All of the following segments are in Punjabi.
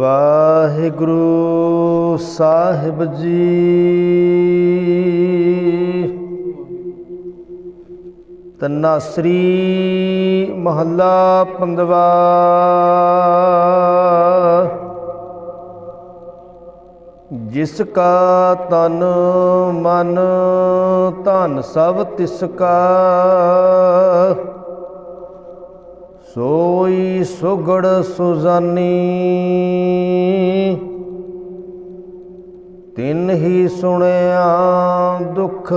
ਵਾਹਿਗੁਰੂ ਸਾਹਿਬ ਜੀ। ਤਨਾਸਰੀ ਮਹੱਲਾ ਪੰਦਵਾ। ਜਿਸ ਕਾ ਤਨ ਮਨ ਧਨ ਸਭ ਤਿਸ ਕਾ। ਸੋਈ ਸੁਗੜ ਸੁਜਾਨੀ। ਤਿੰਨ ਹੀ ਸੁਣਿਆ ਦੁੱਖ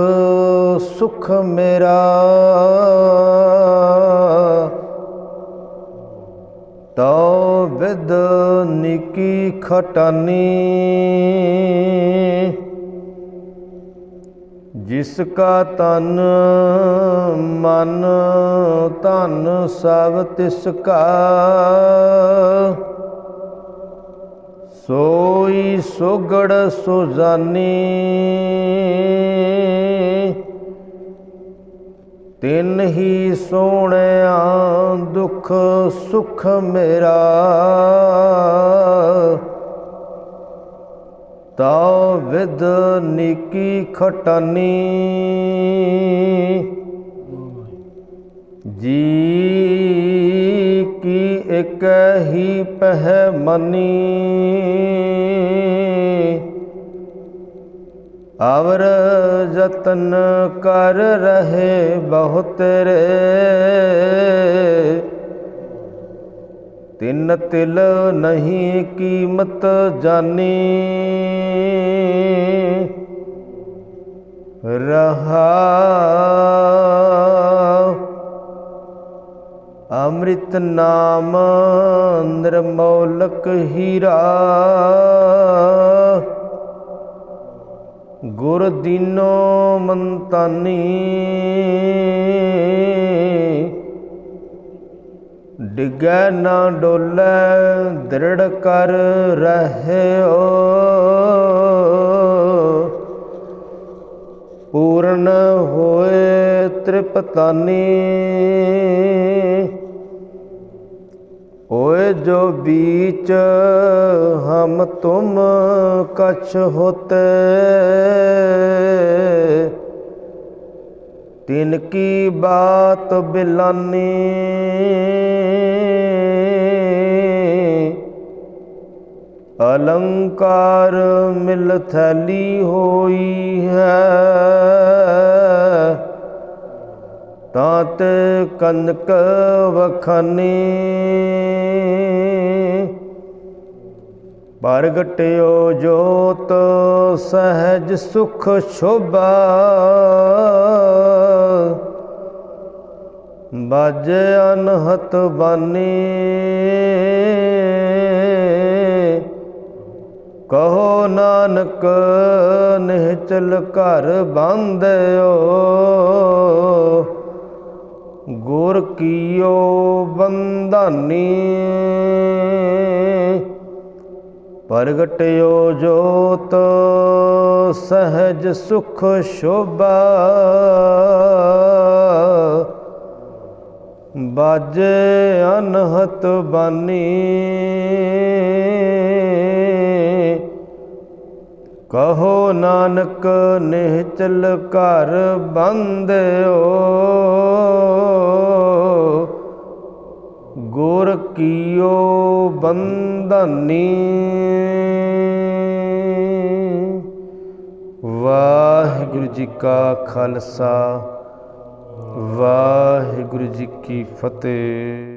ਸੁਖ ਮੇਰਾ। ਤਉ ਵਿਦ ਨਿਕੀ ਖਟਾਨੀ। ਜਿਸ ਕਾ ਤਨ ਮਨ ਧਨ ਸਭ ਤਿਸ ਕਾ। ਸੋਈ ਸੁਗੜ ਸੁਜਾਨੀ। ਤਿਨ ਹੀ ਸੋਹਣਿਆ ਦੁਖ ਸੁਖ ਮੇਰਾ। ਤਾ ਵਿਦ ਨਿਕੀ ਖਟਾਨੀ। ਜੀ ਕੀ ਇਕ ਹੀ ਪਹਿ ਮਨੀ। ਅਵਰ ਜਤਨ ਕਰ ਰਹੇ ਬਹੁਤ ਰੇ ਤਿੰਨ ਤਿਲ ਨਹੀਂ ਕੀਮਤ ਜਾਣੀ। ਰਹਾ ਅੰਮ੍ਰਿਤ ਨਾਮ ਨਿਰਮੌਲਕ ਹੀਰਾ। ਗੁਰ ਦੀਨੋ ਮੰਤਾਨੀ ਡਿਗੈ ਨਾ ਡੋਲੈ, ਦ੍ਰਿੜ ਕਰ ਰਹਿਓ। ਪੂਰਨ ਹੋਏ ਤ੍ਰਿਪਤਾਨੀ ਓਏ ਜੋ ਬੀਚ ਹਮ ਤੁਮ ਕਛ ਹੋਤੇ। ਤਿਨ ਕੀ ਬਾਤ ਬਿਲਾਨੀ? ਅਲੰਕਾਰ ਮਿਲ ਥੈਲੀ ਹੋਈ ਹੈ। ਤਾਂ ਤੇ ਕਨਕ ਵਖਾਨੀ। ਪ੍ਰਗਟਿਓ ਜੋਤ ਸਹਿਜ ਸੁਖ ਸ਼ੋਭਾ। ਬਾਜ ਅਨਹਤ ਬਾਨੀ। ਕਹੋ ਨਾਨਕ, ਨਿਹਚਲ ਘਰ ਬੰਦਿਓ ਗੁਰ ਕੀਓ ਬੰਧਾਨੀ। ਪ੍ਰਗਟਿਓ ਜੋਤ, ਸਹਿਜ ਸੁਖ ਸ਼ੋਭਾ। ਬਾਜੇ ਅਨਹਤ ਬਾਨੀ। ਕਹੋ ਨਾਨਕ ਨਿਹਚਲ ਘਰ ਬੰਦਿਓ ਗੁਰ ਕੀਓ ਬੰਧਨੀ। ਵਾਹਿਗੁਰੂ ਜੀ ਕਾ ਖਾਲਸਾ। ਵਾਹਿਗੁਰੂ ਜੀ ਕੀ ਫਤਿਹ।